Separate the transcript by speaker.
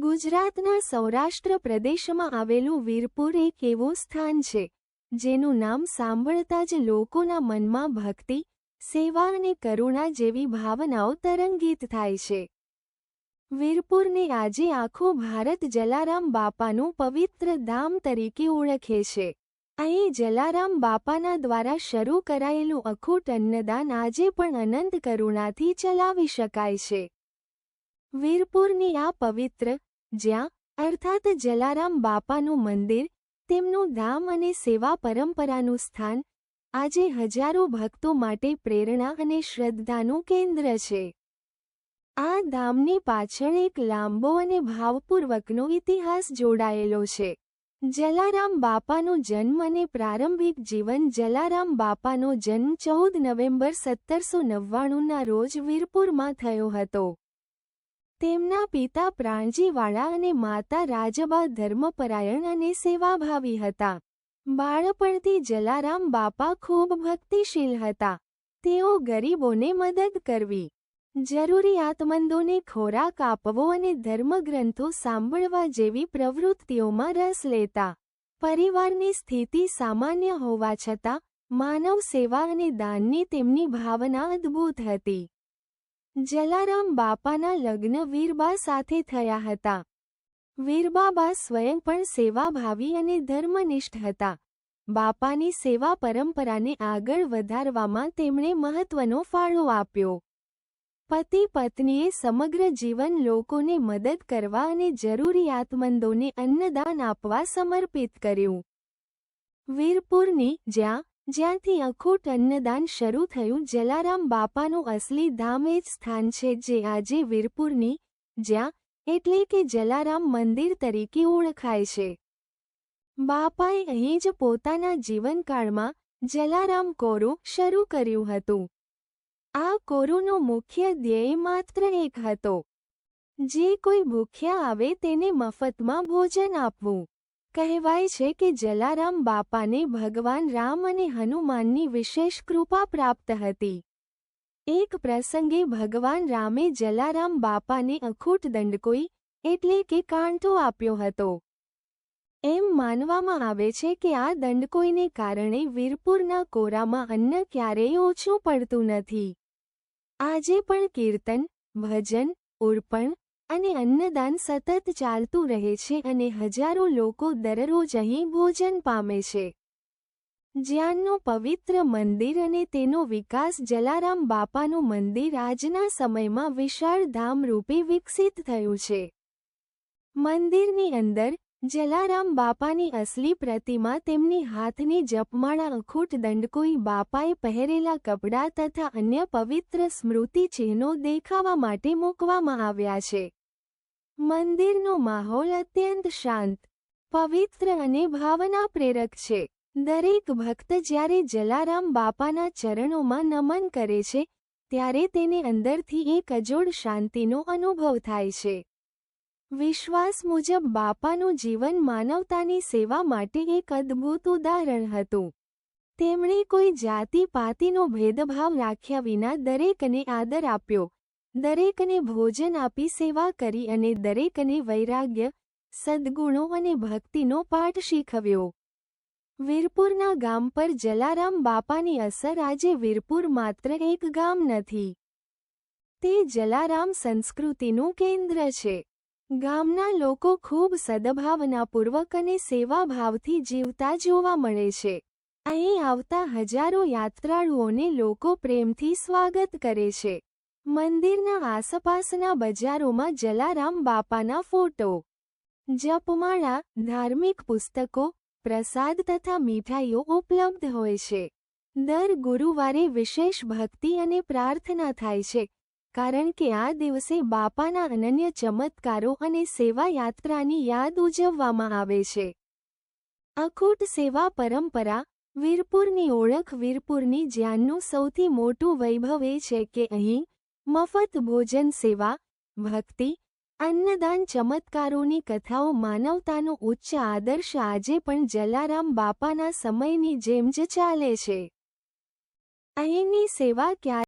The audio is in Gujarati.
Speaker 1: ગુજરાતના સૌરાષ્ટ્ર પ્રદેશમાં આવેલું વીરપુર એક એવું સ્થાન છે, જેનું નામ સાંભળતા જ લોકોના મનમાં ભક્તિ, સેવા અને કરુણા જેવી ભાવનાઓ તરંગિત થાય છે. વીરપુરને આજે આખું ભારત જલારામ બાપાનું પવિત્ર ધામ તરીકે ઓળખે છે. અહીં જલારામ બાપાના દ્વારા શરૂ કરાયેલું અખૂટ અન્નદાન આજે પણ અનંત કરુણાથી ચલાવી શકાય છે. વીરપુરની આ પવિત્ર, જ્યાં, અર્થાત જલારામ બાપાનું મંદિર, તેમનું ધામ અને સેવા પરંપરાનું સ્થાન, આજે હજારો ભક્તો માટે પ્રેરણા અને શ્રદ્ધાનું કેન્દ્ર છે. આ ધામની પાછળ એક લાંબો અને ભાવપૂર્વકનો ઇતિહાસ જોડાયેલો છે. જલારામ બાપાનો જન્મ અને પ્રારંભિક જીવન જલારામ બાપાનો જન્મ ચૌદ નવેમ્બર સત્તરસો નવ્વાણુંના રોજ વીરપુરમાં થયો હતો. તેમના પિતા પ્રાણજીવાળા અને માતા રાજબા ધર્મપરાયણ અને સેવાભાવી હતા. બાળપણથી જલારામ બાપા ખૂબ ભક્તિશીલ હતા. તેઓ ગરીબોને મદદ કરવી, જરૂરિયાતમંદોને ખોરાક આપવો અને ધર્મગ્રંથો સાંભળવા જેવી પ્રવૃત્તિઓમાં રસ લેતા. પરિવારની સ્થિતિ સામાન્ય હોવા છતાં માનવ સેવા અને દાનની તેમની ભાવના અદ્ભુત હતી. જલારામ બાપાના લગ્ન વીરબા સાથે થયા હતા. વીરબાબા સ્વયં પણ સેવાભાવી અને ધર્મનિષ્ઠ હતા. બાપાની સેવા પરંપરાને આગળ વધારવામાં તેમણે મહત્વનો ફાળો આપ્યો. પતિ પત્નીએ સમગ્ર જીવન લોકોને મદદ કરવા અને જરૂરિયાતમંદોને અન્નદાન આપવા સમર્પિત કર્યું. વીરપુરની જ્યાં જ્યાંથી અખૂટ અન્નદાન શરૂ થયું, જલારામ બાપાનું અસલી ધામ એ જ સ્થાન છે જે આજે વીરપુરની, જ્યાં, એટલે કે જલારામ મંદિર તરીકે ઓળખાય છે. બાપાએ અહીં જ પોતાના જીવનકાળમાં, જલારામ કોરું શરૂ કર્યું હતું. આ કોરુનો મુખ્ય ધ્યેય માત્ર એક હતો. જે કોઈ ભૂખ્યા આવે તેને મફતમાં ભોજન આપવું. કહેવાય છે કે જલારામ બાપાને ભગવાન રામ અને હનુમાનની વિશેષ કૃપા પ્રાપ્ત હતી. એક પ્રસંગે ભગવાન રામે જલારામ બાપાને અખૂટ દંડકોઈ એટલે કે કાંઠો આપ્યો હતો. એમ માનવામાં આવે છે કે આ દંડકોઈને કારણે વીરપુરના કોરામાં અન્ન ક્યારેય ઓછું પડતું નથી. આજે પણ કીર્તન, ભજન ઉર્પણ અને અન્નદાન સતત ચાલતું રહે છે અને હજારો લોકો દરરોજ અહીં ભોજન પામે છે. જ્યાંનું પવિત્ર મંદિર અને તેનો વિકાસ જલારામ બાપાનું મંદિર આજના સમયમાં વિશાળ ધામ રૂપે વિકસિત થયું છે. મંદિરની અંદર જલારામ બાપાની અસલી પ્રતિમા તેમની હાથની જપમાળા અખૂટ દંડકોઈ બાપાએ પહેરેલા કપડાં તથા અન્ય પવિત્ર સ્મૃતિ ચિહ્નો દેખાવા માટે મૂકવામાં આવ્યા છે. મંદિરનો માહોલ અત્યંત શાંત, પવિત્ર અને ભાવના પ્રેરક છે. દરેક ભક્ત જ્યારે જલારામ બાપાના ચરણોમાં નમન કરે છે, ત્યારે તેને અંદરથી એક અજોડ શાંતિનો અનુભવ થાય છે. વિશ્વાસ મુજબ બાપાનું જીવન માનવતાની સેવા માટે એક અદ્ભુત ઉદાહરણ હતું. તેમણે કોઈ જાતિ પાતિનો ભેદભાવ રાખ્યા વિના દરેકને આદર આપ્યો, દરેકને ભોજન આપી સેવા કરી અને દરેકને વૈરાગ્ય, સદ્ગુણો અને ભક્તિનો પાઠ શીખવ્યો. વીરપુરના ગામ પર જલારામ બાપાની અસર આજે વીરપુર માત્ર એક ગામ નથી. તે જલારામ સંસ્કૃતિનું કેન્દ્ર છે. ગામના લોકો ખૂબ સદભાવનાપૂર્વક અને સેવાભાવથી જીવતા જોવા મળે છે. અહીં આવતા હજારો યાત્રાળુઓને લોકો પ્રેમથી સ્વાગત કરે છે. મંદિરના આસપાસના બજારોમાં જલારામ બાપાના ફોટો. જપમાળા, ધાર્મિક પુસ્તકો, પ્રસાદ તથા મીઠાઈઓ ઉપલબ્ધ હોય છે. દર ગુરુવારે વિશેષ ભક્તિ અને પ્રાર્થના થાય છે. કારણ કે આ દિવસે બાપાના અનન્ય ચમત્કારો અને સેવા યાત્રાની યાદ ઉજવવામાં આવે છે. અખૂટ સેવા પરંપરા, વીરપુરની ઓળખ વીરપુરની જ્ઞાનનું સૌથી મોટું વૈભવ એ છે કે અહીં, મફત ભોજન સેવા, ભક્તિ, અન્નદાન ચમત્કારોની કથાઓ માનવતાનો ઉચ્ચ આદર્શ આજે પણ જલારામ બાપાના સમયની જેમ જ ચાલે છે. અહીંની સેવા ક્યારે